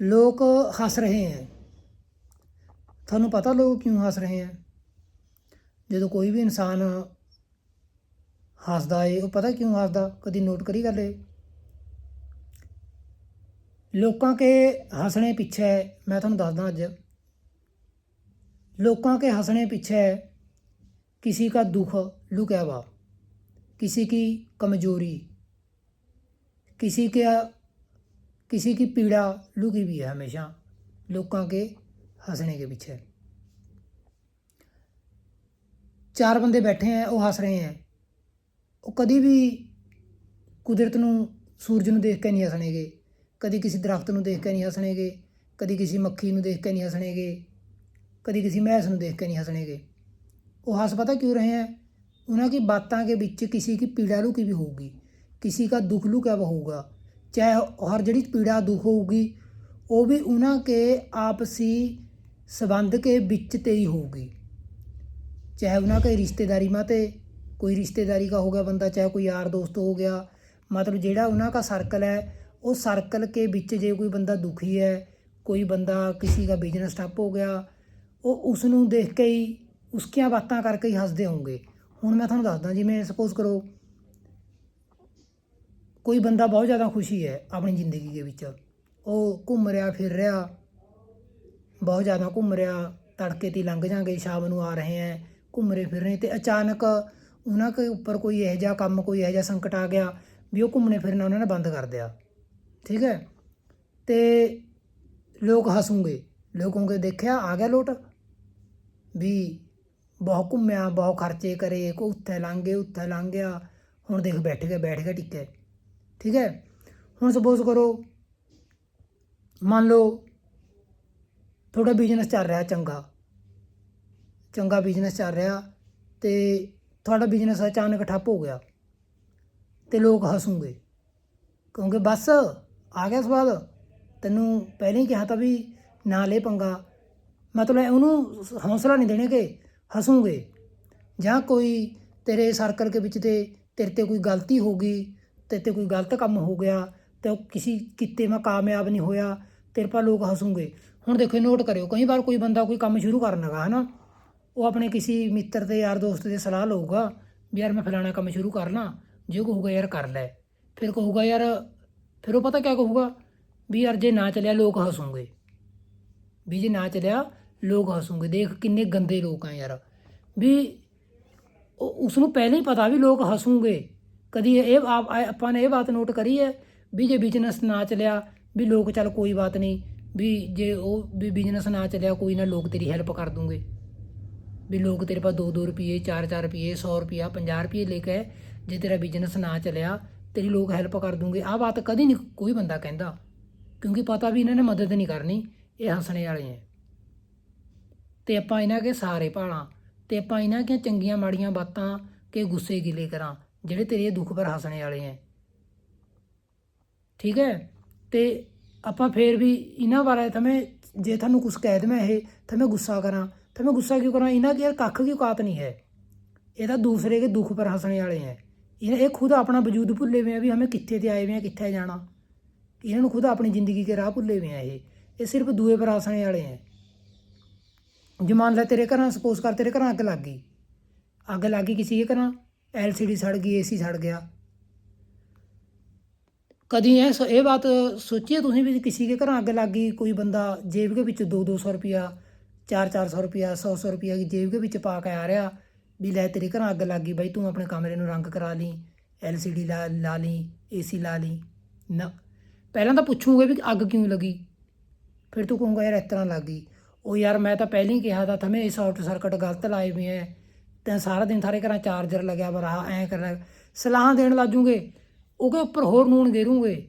ਲੋਕ ਹੱਸ ਰਹੇ ਹੈ ਤੁਹਾਨੂੰ ਪਤਾ ਲੋਕ ਕਿਉਂ ਹੱਸ ਰਹੇ ਹੈ ਜਦੋਂ ਕੋਈ ਵੀ ਇਨਸਾਨ ਹੱਸਦਾ ਏ ਉਹ ਪਤਾ ਕਿਉਂ ਹੱਸਦਾ ਕਦੀ ਨੋਟ ਕਰੀ ਗੱਲ ਇਹ ਲੋਕਾਂ ਕੇ ਹੱਸਣੇ ਪਿੱਛੇ ਮੈਂ ਤੁਹਾਨੂੰ ਦੱਸਦਾ ਅੱਜ ਲੋਕਾਂ के हंसने पीछे किसी का दुख लुका हुआ किसी की कमजोरी किसी के किसी की पीड़ा लुकी हुई है हमेशा लोगों के हंसने के पीछे ਚਾਰ ਬੰਦੇ ਬੈਠੇ ਆ ਉਹ ਹੱਸ ਰਹੇ ਆ ਉਹ ਕਦੀ ਵੀ ਕੁਦਰਤ ਨੂੰ ਸੂਰਜ ਨੂੰ ਦੇਖ ਕੇ ਨਹੀਂ ਹੱਸਣਗੇ ਕਦੀ ਕਿਸੇ ਦਰਖਤ ਨੂੰ ਦੇਖ ਕੇ ਨਹੀਂ ਹੱਸਣਗੇ ਕਦੀ ਕਿਸੇ ਮੱਖੀ ਨੂੰ ਦੇਖ ਕੇ ਨਹੀਂ ਹੱਸਣਗੇ ਕਦੀ ਕਿਸੇ ਮੈਸ ਨੂੰ ਦੇਖ ਕੇ ਨਹੀਂ ਹੱਸਣਗੇ ਉਹ ਹੱਸ ਪਤਾ ਕਿਉਂ ਰਹੇ ਹੈ ਉਹਨਾਂ की बातों के ਵਿੱਚ किसी की पीड़ा लुकी भी होगी किसी का दुख लुका हुआ ਚਾਹੇ ਹਰ ਜਿਹੜੀ ਪੀੜਾ ਦੁੱਖ ਹੋਊਗੀ, ਉਹ ਵੀ ਉਹਨਾਂ ਕੇ ਆਪਸੀ ਸਬੰਧ ਕੇ ਵਿੱਚ ਤੇ ਹੀ ਹੋਊਗੀ। ਚਾਹੇ ਉਹਨਾਂ ਕੇ ਰਿਸ਼ਤੇਦਾਰੀ ਮਾਤੇ ਕੋਈ ਰਿਸ਼ਤੇਦਾਰੀ ਦਾ ਹੋ ਗਿਆ ਬੰਦਾ, ਚਾਹੇ ਕੋਈ ਯਾਰ ਦੋਸਤ ਹੋ ਗਿਆ, ਮਤਲਬ ਜਿਹੜਾ ਉਹਨਾਂ ਦਾ ਸਰਕਲ ਹੈ, ਉਹ ਸਰਕਲ ਕੇ ਵਿੱਚ ਜੇ ਕੋਈ ਬੰਦਾ ਦੁਖੀ ਹੈ, ਕੋਈ ਬੰਦਾ ਕਿਸੇ ਦਾ ਬਿਜ਼ਨਸ ਠੱਪ ਹੋ ਗਿਆ, ਉਹ ਉਸ ਨੂੰ ਦੇਖ ਕੇ ਹੀ ਉਸਕੀਆਂ ਬਾਤਾਂ ਕਰਕੇ ਹੀ ਹੱਸਦੇ ਹੋਣਗੇ। ਹੁਣ ਮੈਂ ਤੁਹਾਨੂੰ ਦੱਸਦਾ ਜਿਵੇਂ ਸਪੋਜ਼ ਕਰੋ ਕੋਈ ਬੰਦਾ ਬਹੁਤ ਜ਼ਿਆਦਾ ਖੁਸ਼ੀ ਹੈ ਆਪਣੀ ਜ਼ਿੰਦਗੀ ਦੇ ਵਿੱਚ। ਉਹ ਘੁੰਮ ਰਿਹਾ, ਫਿਰ ਰਿਹਾ। ਬਹੁਤ ਜ਼ਿਆਦਾ ਘੁੰਮ ਰਿਹਾ। ਤੜਕੇ ਤੇ ਲੰਘ ਜਾਂਗੇ, ਸ਼ਾਮ ਨੂੰ ਆ ਰਹੇ ਹੈ। ਘੁੰਮ ਰਹੇ ਫਿਰ ਰਹੇ ਤੇ ਅਚਾਨਕ ਉਹਨਾਂ ਦੇ ਉੱਪਰ ਕੋਈ ਇਹੋ ਜਿਹਾ ਕੰਮ, ਕੋਈ ਇਹੋ ਜਿਹਾ ਸੰਕਟ ਆ ਗਿਆ ਵੀ ਉਹ ਘੁੰਮਣੇ ਫਿਰਨਾ ਉਹਨਾਂ ਨੇ ਬੰਦ ਕਰ ਦਿਆ। ਠੀਕ ਹੈ? ਤੇ ਲੋਕ ਹੱਸੂਗੇ। ਲੋਕਾਂ ਕੇ ਦੇਖਿਆ, ਆ ਗਿਆ ਲੋਟ ਵੀ ਬਹੁਤ ਘੁੰਮਿਆ, ਬਹੁਤ ਖਰਚੇ ਕਰੇ ਕੋ ਉੱਥੇ ਲੰਘ ਗਏ ਉੱਥੇ ਲੰਘ ਗਿਆ। ਹੁਣ ਦੇਖ ਬੈਠ ਗਿਆ ਬੈਠ ਗਿਆ ਟਿੱਕੇ। ਠੀਕ ਹੈ? ਹੁਣ ਸਪੋਜ਼ ਕਰੋ, ਮੰਨ ਲਓ ਤੁਹਾਡਾ ਬਿਜ਼ਨਸ ਚੱਲ ਰਿਹਾ ਚੰਗਾ। ਚੰਗਾ ਬਿਜ਼ਨਸ ਚੱਲ ਰਿਹਾ ਤੇ ਤੁਹਾਡਾ ਬਿਜ਼ਨਸ ਅਚਾਨਕ ਠੱਪ ਹੋ ਗਿਆ ਤੇ ਲੋਕ ਹੱਸੂਗੇ ਕਿਉਂਕਿ ਬਸ ਆ ਗਿਆ ਸਵਾਦ ਤੈਨੂੰ ਪਹਿਲਾਂ ਹੀ ਕਿਹਾ ਤਾਂ ਵੀ ਨਾ ਲੈ ਪੰਗਾ। ਮਤਲਬ ਉਹਨੂੰ ਹੌਸਲਾ ਨਹੀਂ ਦੇਣਗੇ ਹੱਸੂਗੇ ਜਾਂ ਕੋਈ ਤੇਰੇ ਸਰਕਲ ਦੇ ਵਿੱਚ ਤੇ ਤੇਰੇ ਤੇ ਕੋਈ ਗਲਤੀ ਹੋ ਗਈ ਤੇ ਤੇ ਕੋਈ ਗਲਤ ਕੰਮ ਹੋ ਗਿਆ ਤੇ ਉਹ ਕਿਸੇ ਕਿਤੇ ਮੈਂ ਕਾਮਯਾਬ ਨਹੀਂ ਹੋਇਆ, ਤੇਰੇ ਪਾ ਲੋਕ ਹੱਸੂਗੇ। ਹੁਣ ਦੇਖੋ ਨੋਟ ਕਰਿਓ, ਕਈ ਵਾਰ ਕੋਈ ਬੰਦਾ ਕੋਈ ਕੰਮ ਸ਼ੁਰੂ ਕਰਨ ਲੱਗਾ, ਹਨਾ? ਉਹ ਆਪਣੇ ਕਿਸੇ ਮਿੱਤਰ ਤੇ ਯਾਰ ਦੋਸਤ ਦੇ ਸਲਾਹ ਲਊਗਾ ਵੀ ਯਾਰ ਮੈਂ ਫਲਾਣਾ ਕੰਮ ਸ਼ੁਰੂ ਕਰਨਾ ਜੇ ਕਹੂਗਾ ਯਾਰ ਕਰ ਲੈ। ਫਿਰ ਕਹੂਗਾ ਯਾਰ, ਫਿਰ ਉਹ ਪਤਾ ਕਿਆ ਕਹੂਗਾ? ਵੀ ਯਾਰ ਜੇ ਨਾ ਚੱਲਿਆ ਲੋਕ ਹੱਸੂਗੇ। ਵੀ ਜੇ ਨਾ ਚੱਲਿਆ ਲੋਕ ਹੱਸੂਗੇ। ਦੇਖ ਕਿੰਨੇ ਗੰਦੇ ਲੋਕ ਆ ਯਾਰ। ਵੀ ਉਹ ਉਸ ਨੂੰ ਪਹਿਲਾਂ ਹੀ ਪਤਾ ਵੀ ਲੋਕ ਹੱਸੂਗੇ। ਕਦੀ ਇਹ ਆਪਾਂ ਨੇ ਇਹ ਬਾਤ ਨੋਟ ਕਰੀ ਹੈ ਵੀ ਜੇ ਬਿਜ਼ਨਸ ਨਾ ਚੱਲਿਆ, ਵੀ ਲੋਕ ਚੱਲ ਕੋਈ ਬਾਤ ਨਹੀਂ, ਵੀ ਜੇ ਉਹ ਵੀ ਬਿਜ਼ਨਸ ਨਾ ਚੱਲਿਆ, ਕੋਈ ਨਾ ਲੋਕ ਤੇਰੀ ਹੈਲਪ ਕਰ ਦੂੰਗੇ। ਵੀ ਲੋਕ ਤੇਰੇ ਪਾਸ 2-2 ਰੁਪਏ 4-4 ਰੁਪਏ 100 ਰੁਪਿਆ 50 ਰੁਪਏ ਲੈ ਕੇ ਜੇ ਤੇਰਾ ਬਿਜ਼ਨਸ ਨਾ ਚੱਲਿਆ, ਤੇਰੀ ਲੋਕ ਹੈਲਪ ਕਰ ਦੂੰਗੇ। ਆਹ ਬਾਤ ਕਦੀ ਨਹੀਂ ਕੋਈ ਬੰਦਾ ਕਹਿੰਦਾ, ਕਿਉਂਕਿ ਪਤਾ ਵੀ ਇਹਨਾਂ ਨੇ ਮਦਦ ਨਹੀਂ ਕਰਨੀ, ਇਹ ਹੱਸਣੇ ਵਾਲੇ ਐ ਤੇ ਆਪਾਂ ਇਹਨਾਂ ਕੇ ਸਾਰੇ ਭਾਲਾਂ, ਤੇ ਆਪਾਂ ਇਹਨਾਂ ਦੀਆਂ ਚੰਗੀਆਂ ਮਾੜੀਆਂ ਬਾਤਾਂ ਕੇ ਗੁੱਸੇ ਗਿਲੇ ਕਰਾਂ। ਜਿਹੜੇ ਤੇਰੇ ਦੁੱਖ ਪਰ ਹੱਸਣੇ ਵਾਲੇ ਐ। ਠੀਕ ਹੈ? ਤੇ ਆਪਾਂ ਫੇਰ ਵੀ ਇਹਨਾਂ ਬਾਰੇ ਤਵੇਂ ਜੇ ਤੁਹਾਨੂੰ ਕੁਝ ਕਹਿ ਦਵਾਂ ਇਹ, ਤਾਂ ਮੈਂ ਗੁੱਸਾ ਕਰਾਂ। ਤਾਂ ਮੈਂ ਗੁੱਸਾ ਕਿਉਂ ਕਰਾਂ? ਇਹਨਾਂ ਕੀ ਯਾਰ ਕੱਖ ਕੀ ਔਕਾਤ ਨਹੀਂ ਹੈ। ਇਹ ਤਾਂ ਦੂਸਰੇ ਦੇ ਦੁੱਖ ਪਰ ਹੱਸਣੇ ਵਾਲੇ ਹੈ ਇਹ ਇਹ ਖੁਦ ਆਪਣਾ ਵਜੂਦ ਭੁੱਲੇ ਹੋਏ ਆ ਵੀ ਹਮੇ ਕਿੱਥੇ ਤੇ ਆਏ ਹੋਏ ਆ, ਕਿੱਥੇ ਜਾਣਾ। ਇਹਨਾਂ ਨੂੰ ਖੁਦ ਆਪਣੀ ਜ਼ਿੰਦਗੀ ਕੇ ਰਾਹ ਭੁੱਲੇ ਹੋਏ ਆ ਇਹ। ਇਹ ਸਿਰਫ ਦੂਏ ਪਰ ਹੱਸਣੇ ਵਾਲੇ ਹੈ ਜਮਾਨ ਲੈ ਤੇਰੇ ਘਰਾਂ ਸਪੋਜ਼ ਕਰ ਤੇਰੇ ਘਰਾਂ ਅੱਗ ਲੱਗ ਗਈ। ਅੱਗ ਲੱਗ ਗਈ ਕਿਸੇ ਦੇ ਘਰਾਂ। ਐਲਸੀਡੀ ਸੜ ਗਈ, ਏਸੀ ਸੜ ਗਿਆ। ਕਦੀ ਇਹ ਸ- ਇਹ ਬਾਤ ਸੋਚੀਏ ਤੁਸੀਂ ਵੀ ਕਿਸੇ ਦੇ ਘਰਾਂ ਅੱਗ ਲੱਗ ਗਈ, ਕੋਈ ਬੰਦਾ ਜੇਬ ਦੇ ਵਿੱਚ 2-200 ਰੁਪਿਆ 4-400 ਰੁਪਿਆ 100-100 ਰੁਪਿਆ ਦੀ ਜੇਬ ਦੇ ਵਿੱਚ ਪਾ ਕੇ ਆ ਰਿਹਾ, ਵੀ ਲੈ ਤੇਰੇ ਘਰਾਂ ਅੱਗ ਲੱਗ ਗਈ ਬਾਈ, ਤੂੰ ਆਪਣੇ ਕਮਰੇ ਨੂੰ ਰੰਗ ਕਰਾ ਲਈ, ਐਲਸੀਡੀ ਲਾ ਲਾ ਲਈ, ਏਸੀ ਲਾ ਲਈ, ਨਾ। ਪਹਿਲਾਂ ਤਾਂ ਪੁੱਛੂਗੇ ਵੀ ਅੱਗ ਕਿਉਂ ਲੱਗੀ? ਫਿਰ ਤੂੰ ਕਹੂੰਗਾ ਯਾਰ ਇਸ ਤਰ੍ਹਾਂ ਲੱਗ ਗਈ। ਉਹ ਯਾਰ ਮੈਂ ਤਾਂ ਪਹਿਲਾਂ ਹੀ ਕਿਹਾ ਤਾਂ ਥਮੇ ਸ਼ਾਰਟ ਸਰਕਟ ਗਲਤ ਲਾਏ ਹੋਏ ਐ ਤੇ ਸਾਰਾ ਦਿਨ ਸਾਰੇ ਘਰਾਂ ਚਾਰਜਰ ਲੱਗਿਆ ਵਾ, ਰਹਾ ਐ ਕਰਨਾ। ਸਲਾਹਾਂ ਦੇਣ ਲੱਜੂਗੇ ਉਹਦੇ ਉੱਪਰ ਹੋਰ ਨੂਣ ਗੇਰੂਗੇ।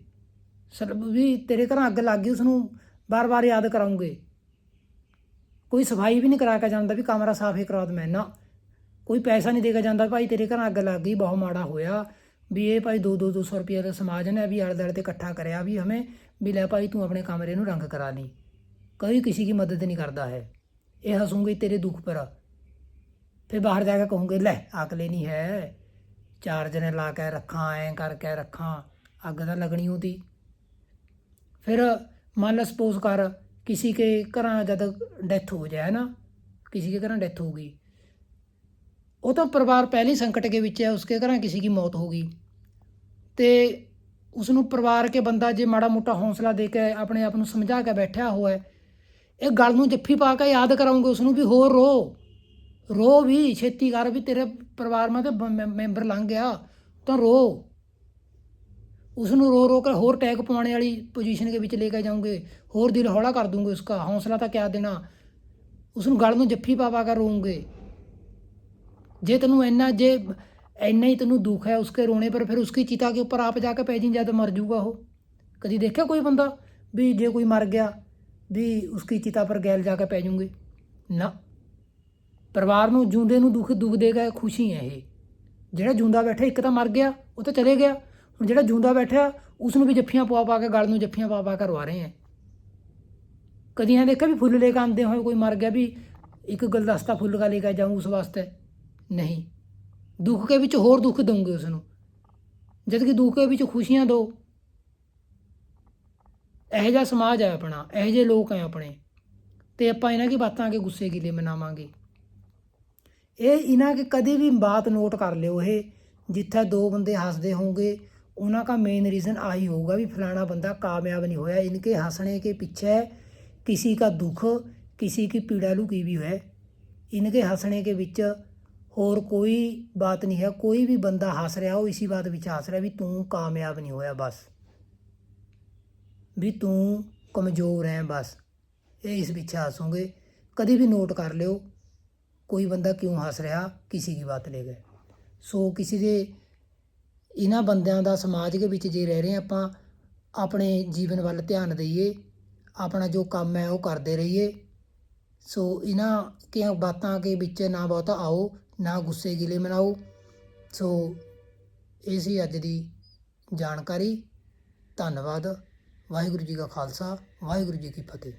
ਸਰ, ਵੀ ਤੇਰੇ ਘਰਾਂ ਅੱਗ ਲੱਗ ਗਈ ਉਸ ਨੂੰ ਬਾਰ-ਬਾਰ ਯਾਦ ਕਰਾਉਂਗੇ। ਕੋਈ ਸਫ਼ਾਈ ਵੀ ਨਹੀਂ ਕਰਾ ਕੇ ਜਾਂਦਾ, ਵੀ ਕਮਰਾ ਸਾਫ਼ ਹੀ ਕਰਾ ਦੇ ਮੈਂ ਨਾ ਕੋਈ ਪੈਸਾ ਨਹੀਂ ਦੇ ਕੇ ਜਾਂਦਾ, ਭਾਈ ਤੇਰੇ ਘਰਾਂ ਅੱਗ ਲੱਗ ਗਈ, ਬਹੁਤ ਮਾੜਾ ਹੋਇਆ। ਵੀ ਇਹ ਭਾਈ 2 2 200 ਰੁਪਏ ਦਾ ਸਮਾਜ ਨੇ ਵੀ ਆਲੇ ਦੁਆਲੇ ਤੇ ਇਕੱਠਾ ਕਰਿਆ ਵੀ ਹਮੇ, ਵੀ ਲੈ ਭਾਈ ਤੂੰ ਆਪਣੇ ਕਮਰੇ ਨੂੰ ਰੰਗ ਕਰਾ ਲਈ। ਕੋਈ ਕਿਸੇ ਦੀ ਮਦਦ ਨਹੀਂ ਕਰਦਾ ਹੈ। ਇਹ ਹਸੂੰਗੇ ਤੇਰੇ ਦੁੱਖ ਪਰ ਫਿਰ ਬਾਹਰ ਜਾ ਕੇ ਕਹੂੰਗੇ ਲੈ ਅਕਲੇ ਨਹੀਂ ਹੈ ਚਾਰ ਜਣੇ ਲਾ ਕੇ ਰੱਖਾਂ ਐਂ ਕਰਕੇ ਰੱਖਾਂ ਅੱਗ ਤਾਂ ਲੱਗਣੀ ਉਹਦੀ ਫਿਰ मान लो सपोज कर किसी के घर जब डेथ हो जाए ना किसी के घर डेथ हो गई ਉਹ ਤਾਂ ਪਰਿਵਾਰ ਪਹਿਲੇ ਹੀ ਸੰਕਟ ਦੇ ਵਿੱਚ ਹੈ ਉਸਕੇ ਘਰਾਂ ਕਿਸੇ ਦੀ ਮੌਤ ਹੋ ਗਈ ਤੇ ਉਸ ਨੂੰ ਪਰਿਵਾਰ ਕੇ ਬੰਦਾ ਜੇ ਮਾੜਾ ਮੋਟਾ ਹੌਸਲਾ ਦੇ ਕੇ ਆਪਣੇ ਆਪ ਨੂੰ ਸਮਝਾ ਕੇ ਬੈਠਿਆ ਹੋਇਆ ਹੈ, ਇਹ ਗੱਲ ਨੂੰ ਜੱਫੀ ਪਾ ਕੇ ਯਾਦ ਕਰਾਉਂਗੇ ਉਸ ਨੂੰ ਵੀ ਹੋਰ ਰੋ ਵੀ, ਛੇਤੀ ਕਰ ਵੀ, ਤੇਰੇ ਪਰਿਵਾਰ ਮਾ ਤੇ ਬ- ਮੈਂ- ਮੈਂਬਰ ਲੰਘ ਗਿਆ, ਤਾਂ ਰੋ। ਉਸ ਨੂੰ ਰੋ ਰੋ ਕੇ ਹੋਰ ਟੈਗ ਪਵਾਉਣੇ ਵਾਲੀ ਪੋਜੀਸ਼ਨ ਦੇ ਵਿੱਚ ਲੈ ਕੇ ਜਾਓਗੇ ਹੋਰ ਦਿਲ ਹੌਲਾ ਕਰ ਦੂੰਗੇ ਉਸਕਾ, ਹੌਸਲਾ ਤਾਂ ਕਿਆ ਦੇਣਾ। ਉਸ ਨੂੰ ਗਲ ਨੂੰ ਜੱਫੀ ਪਾ ਪਾ ਕੇ ਰੋਉਂਗੇ ਜੇ ਤੈਨੂੰ ਇੰਨਾ, ਜੇ ਇੰਨਾ ਹੀ ਤੈਨੂੰ ਦੁੱਖ ਹੈ ਉਸਕੇ ਰੋਣੇ, ਪਰ ਫਿਰ ਉਸकी ਚਿਤਾ ਕੇ ਉੱਪਰ ਆਪ ਜਾ ਕੇ ਪੈ ਜੀ, ਜਦ ਮਰ ਜੂਗਾ ਉਹ। ਕਦੀ ਦੇਖਿਆ ਕੋਈ ਬੰਦਾ ਵੀ ਜੇ ਕੋਈ ਮਰ ਗਿਆ, ਵੀ ਉਸकी ਚਿਤਾ ਪਰ ਗੈਲ ਜਾ ਕੇ ਪੈ ਜੂਗੇ? ਨਾ। ਪਰਿਵਾਰ ਨੂੰ ਜੂੰਦੇ ਨੂੰ ਦੁੱਖ ਦੁੱਖ ਦੇਗਾ ਖੁਸ਼ੀ ਹੈ ਇਹ। ਜਿਹੜਾ ਜੂੰਦਾ ਬੈਠਾ, ਇੱਕ ਤਾਂ ਮਰ ਗਿਆ, ਉਹ ਤਾਂ ਚਲੇ ਗਿਆ। ਹੁਣ ਜਿਹੜਾ ਜੂੰਦਾ ਬੈਠਾ ਉਸ ਨੂੰ ਵੀ ਜੱਫੀਆਂ ਪਵਾ ਪਾ ਕੇ, ਗਲ ਨੂੰ ਜੱਫੀਆਂ ਪਾ ਪਾ ਕੇ ਰਵਾ ਰਹੇ ਹੈ। ਕਦੀ ਇਹ ਦੇਖਿਆ ਵੀ ਫੁੱਲ ਲੈ ਕੇ ਆਉਂਦੇ ਹੋਏ ਕੋਈ ਮਰ ਗਿਆ ਵੀ ਇੱਕ ਗੁਲਦਸਤਾ ਫੁੱਲ ਕਾ ਲੈ ਕੇ ਜਾਊਂ ਉਸ ਵਾਸਤੇ? ਨਹੀਂ। ਦੁੱਖ ਕੇ ਵਿੱਚ ਹੋਰ ਦੁੱਖ ਦਊਂਗੇ ਉਸ ਨੂੰ ਜਦ ਕਿ ਦੁੱਖ ਦੇ ਵਿੱਚ ਖੁਸ਼ੀਆਂ ਦੋ। ਇਹੋ ਜਿਹਾ ਸਮਾਜ ਹੈ ਆਪਣਾ, ਇਹੋ ਜਿਹੇ ਲੋਕ ਹੈ ਆਪਣੇ। ਤੇ ਆਪਾਂ ਇਹਨਾਂ ਕੀ ਬਾਤਾਂ ਅੱਗੇ ਗੁੱਸੇ ਗਿਲੇ ਮਨਾਵਾਂਗੇ। ਇਹ ਇਹਨਾਂ ਕਿ ਕਦੇ ਵੀ ਬਾਤ ਨੋਟ ਕਰ ਲਿਓ ਇਹ ਜਿੱਥੇ ਦੋ ਬੰਦੇ ਹੱਸਦੇ ਹੋਣਗੇ ਉਹਨਾਂ ਦਾ ਮੇਨ ਰੀਜ਼ਨ ਆਹੀ ਹੋਊਗਾ ਵੀ ਫਲਾਣਾ ਬੰਦਾ ਕਾਮਯਾਬ ਨਹੀਂ ਹੋਇਆ ਇਨਕੇ ਹੱਸਣੇ ਕੇ ਪਿੱਛੇ किसी का दुख किसी की पीड़ा लुकी भी है इनके हंसने के बीच और कोई बात नहीं है कोई भी बंदा हंस रहा हो इसी बात बिच हंस रहा भी तू कामयाब नहीं होया बस भी तू कमज़ोर है बस ये इस पिछे हंसूँगे कभी भी नोट कर लियो ਕੋਈ ਬੰਦਾ ਕਿਉਂ ਹੱਸ ਰਿਹਾ? ਕਿਸੇ ਦੀ ਬਾਤ ਲੈ ਗਏ। ਸੋ ਕਿਸੇ ਦੇ ਇਹਨਾਂ ਬੰਦਿਆਂ ਦਾ ਸਮਾਜ ਦੇ ਵਿੱਚ ਜੇ ਰਹਿ ਰਹੇ ਆਪਾਂ, ਆਪਣੇ ਜੀਵਨ ਵੱਲ ਧਿਆਨ ਦਈਏ, ਆਪਣਾ ਜੋ ਕੰਮ ਹੈ ਉਹ ਕਰਦੇ ਰਹੀਏ। ਸੋ ਇਹਨਾਂ ਕਿਆਂ ਬਾਤਾਂ ਦੇ ਵਿੱਚ ਨਾ ਬਹੁਤਾ ਆਓ, ਨਾ ਗੁੱਸੇ ਗਿਲੇ ਮਨਾਓ। ਸੋ ਇਹ ਸੀ ਅੱਜ ਦੀ ਜਾਣਕਾਰੀ। ਧੰਨਵਾਦ। ਵਾਹਿਗੁਰੂ ਜੀ ਕਾ ਖਾਲਸਾ, ਵਾਹਿਗੁਰੂ ਜੀ ਕੀ ਫਤਿਹ।